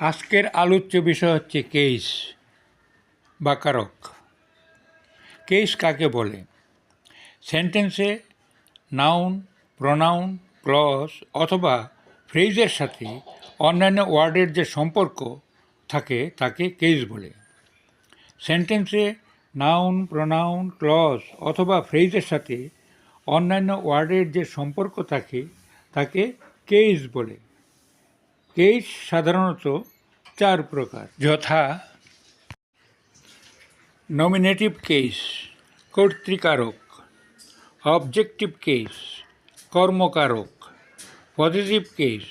আজকের আলোচ্য বিষয় হচ্ছে কেস বা কারক। কেস কাকে বলে? সেন্টেন্সে নাউন, প্রনাউন, ক্লস অথবা ফ্রেজের সাথে অন্যান্য ওয়ার্ডের যে সম্পর্ক থাকে তাকে কেস বলে। সেন্টেন্সে নাউন, প্রনাউন, ক্লস অথবা ফ্রেজের সাথে অন্যান্য ওয়ার্ডের যে সম্পর্ক থাকে তাকে কেস বলে। কেস সাধারণত চার প্রকার। যথা নমিনেটিভ কেস কর্তৃকারক অবজেক্টিভ কেস কর্মকারক পজিটিভ কেস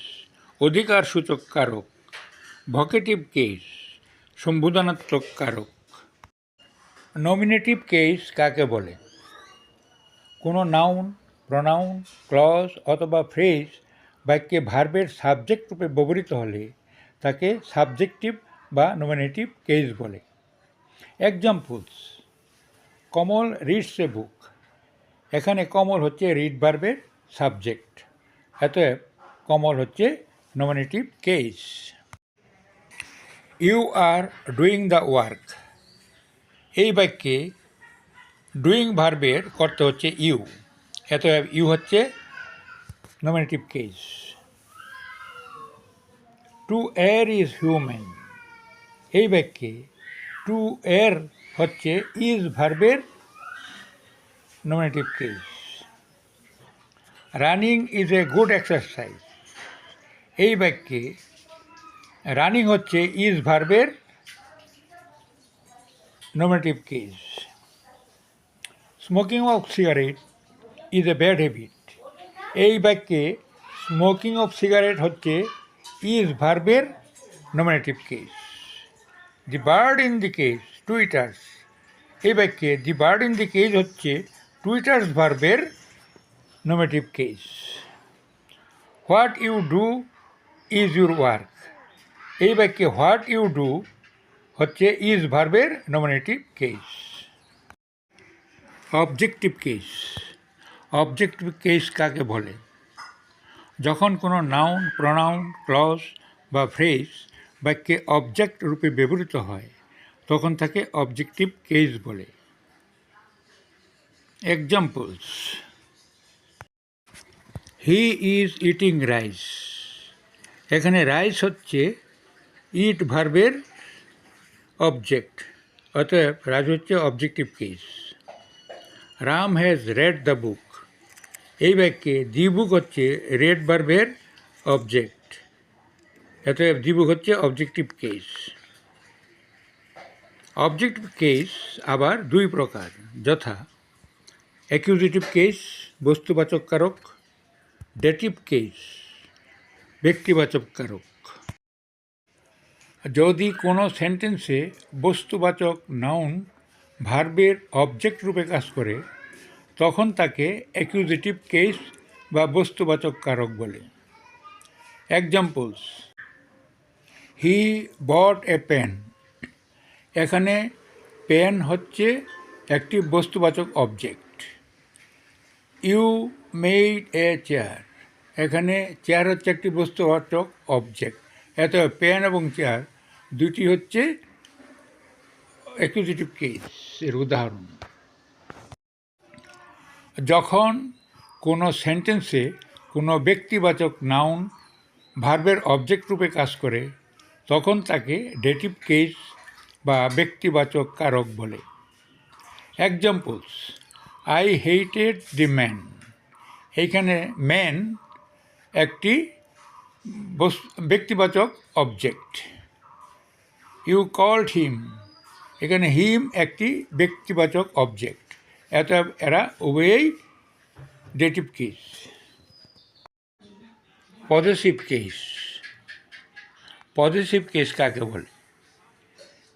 অধিকারসূচক কারক ভকেটিভ কেস সম্বোধনাত্মক কারক নমিনেটিভ কেস কাকে বলে? কোনো নাউন প্রনাউন ক্লজ অথবা ফ্রেজ বাক্যে ভার্বের সাবজেক্ট রূপে ব্যবহৃত হলে তাকে সাবজেক্টিভ বা নমিনেটিভ কেস বলে। Examples Kamal reads a book এখানে কমল হচ্ছে রিড ভার্বের সাবজেক্ট অতএব কমল হচ্ছে nominative case you are doing the work এই বাক্যে ডুইং ভার্বের করতে হচ্ছে ইউ অতএব ইউ হচ্ছে nominative case to err is human এই বাক্যে টু এর হচ্ছে ইজ ভার্বের nominative case running is a good exercise এই বাক্যে রানিং হচ্ছে ইজ ভার্বের nominative case smoking of cigarette is a bad habit এই বাক্যে স্মোকিং অফ সিগারেট হচ্ছে ইজ ভার্বের nominative case the bird in the cage twitters এই বাক্যে the bird in the cage হচ্ছে টুইটার্স ভার্বের nominative case what you do is your work এই বাক্যে হোয়াট ইউ ডু হচ্ছে ইজ ভার্বের nominative case objective case objective case কাকে বলে? যখন কোনো নাউন প্রনাউন ক্লজ বা ফ্রেজ বাক্যে অবজেক্ট রূপে ব্যবহৃত হয়, তখন তাকে অবজেক্টিভ কেস বলে। Examples he is eating rice এখানে রাইস হচ্ছে ইট ভার্বের অবজেক্ট অতএব রাজ হচ্ছে objective case Ram has read the book এই বাক্যে দি বুক হচ্ছে রেড ভার্বের অবজেক্ট অতএব দি বুক হচ্ছে অবজেক্টিভ কেস অবজেক্টিভ কেস আবার দুই প্রকার, যথা অ্যাকিউজিটিভ কেস বস্তুবাচক কারক ডেটিভ কেস ব্যক্তিবাচক কারক যদি কোনো সেন্টেন্সে বস্তুবাচক নাউন ভার্বের অবজেক্ট রূপে কাজ করে তখন তাকে অ্যাকিউজিটিভ কেস বা বস্তুবাচক কারক বলে। Examples he bought a pen এখানে পেন হচ্ছে একটি বস্তুবাচক object you made a chair এখানে চেয়ার হচ্ছে একটি বস্তুবাচক অবজেক্ট এত পেন এবং চেয়ার দুটি হচ্ছে অ্যাকিউজিটিভ কেস এর উদাহরণ। যখন কোনো সেন্টেন্সে কোনো ব্যক্তিবাচক নাউন ভার্বের অবজেক্ট রূপে কাজ করে, তখন তাকে ডেটিভ কেস বা ব্যক্তিবাচক কারক বলে। Examples I hated the man এইখানে ম্যান একটি ব্যক্তিবাচক অবজেক্ট ইউ কল্ড হিম এখানে হিম একটি ব্যক্তিবাচক অবজেক্ট এত এরা উভয়েই dative case possessive case. Possessive case কাকে বলে?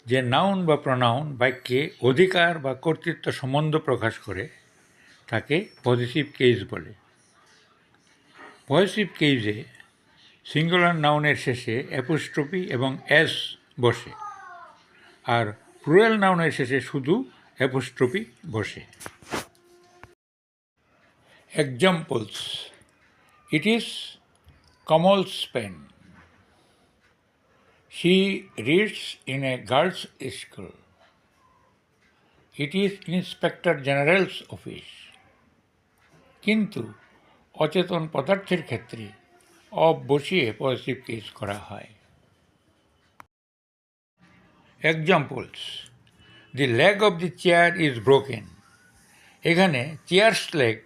যে নাউন বা প্রনাউন বাক্যে অধিকার বা কর্তৃত্ব সম্বন্ধ প্রকাশ করে, তাকে পজিটিভ কেস বলে। পজিটিভ কেসে সিঙ্গুলার নাউনের শেষে অ্যাপোস্ট্রপি এবং এস বসে, আর প্লুরাল নাউনের শেষে শুধু অ্যাপোস্ট্রপি বসে। Examples it is Kamal's pen She reads in a girls' school it is Inspector General's office. কিন্তু অচেতন পদার্থের ক্ষেত্রে অফ বসিয়ে পজিটিভ কেস করা হয়। Examples the leg of the chair is broken এখানে চেয়ার্স লেগ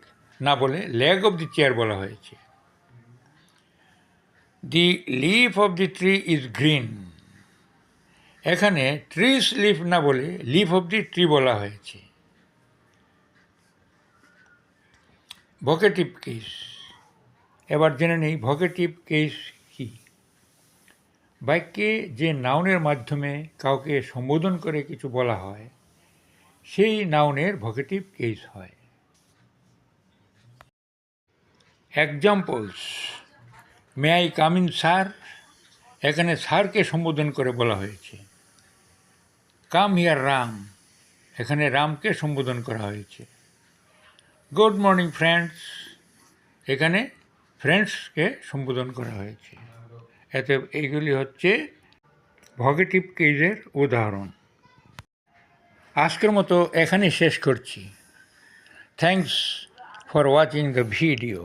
না বলে লেগ অফ দি চেয়ার বলা হয়েছে। The leaf of the tree is green এখানে ট্রিস লিফ না বলে লিফ অফ দি ট্রি বলা হয়েছে। ভোকেটিভ কেস এবার জেনে নেই ভোকেটিভ কেস বাক্যে যে নাউনের মাধ্যমে কাউকে সম্বোধন করে কিছু বলা হয়, সেই নাউনের ভোকেটিভ কেস হয়। Examples may I come in sir এখানে স্যারকে সম্বোধন করে বলা হয়েছে। Come here Ram. এখানে রামকে সম্বোধন করা হয়েছে। গুড মর্নিং ফ্রেন্ডস এখানে ফ্রেন্ডসকে সম্বোধন করা হয়েছে। এতে এইগুলি হচ্ছে ভগেটিভ কেজের উদাহরণ। আজকের মতো এখানেই শেষ করছি। Thanks for watching the video